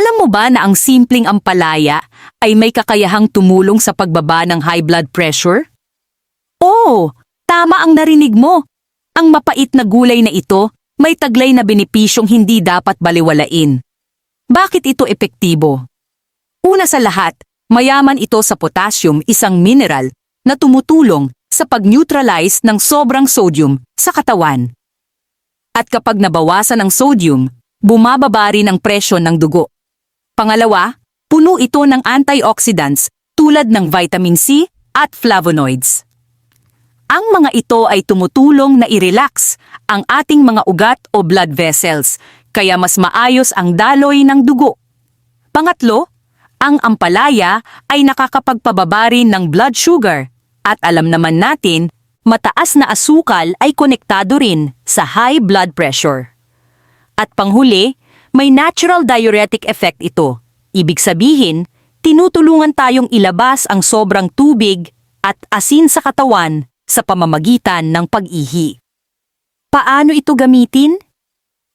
Alam mo ba na ang simpleng ampalaya ay may kakayahang tumulong sa pagbaba ng high blood pressure? Oo, tama ang narinig mo. Ang mapait na gulay na ito may taglay na benepisyong hindi dapat baliwalain. Bakit ito epektibo? Una sa lahat, mayaman ito sa potassium, isang mineral na tumutulong sa pag-neutralize ng sobrang sodium sa katawan. At kapag nabawasan ang sodium, bumababa rin ang presyon ng dugo. Pangalawa, puno ito ng antioxidants tulad ng vitamin C at flavonoids. Ang mga ito ay tumutulong na i-relax ang ating mga ugat o blood vessels, kaya mas maayos ang daloy ng dugo. Pangatlo, ang ampalaya ay nakakapagpababa rin ng blood sugar at alam naman natin, mataas na asukal ay konektado rin sa high blood pressure. At panghuli, may natural diuretic effect ito. Ibig sabihin, tinutulungan tayong ilabas ang sobrang tubig at asin sa katawan sa pamamagitan ng pag-ihi. Paano ito gamitin?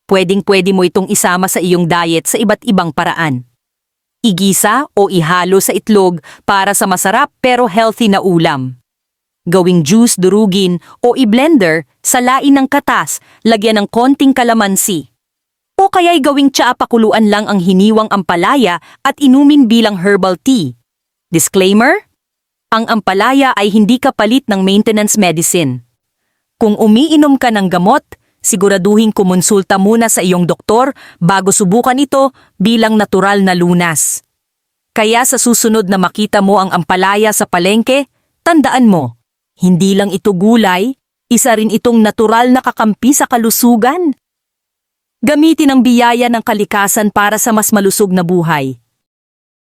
Pwedeng-pwede mo itong isama sa iyong diet sa iba't ibang paraan. Igisa o ihalo sa itlog para sa masarap pero healthy na ulam. Gawing juice durugin o i-blender sa lain ng katas, lagyan ng konting kalamansi. O kaya'y gawing tsaa pakuluan lang ang hiniwang ampalaya at inumin bilang herbal tea. Disclaimer? Ang ampalaya ay hindi kapalit ng maintenance medicine. Kung umiinom ka ng gamot, siguraduhin kumonsulta muna sa iyong doktor bago subukan ito bilang natural na lunas. Kaya sa susunod na makita mo ang ampalaya sa palengke, tandaan mo, hindi lang ito gulay, isa rin itong natural na kakampi sa kalusugan. Gamitin ang biyaya ng kalikasan para sa mas malusog na buhay.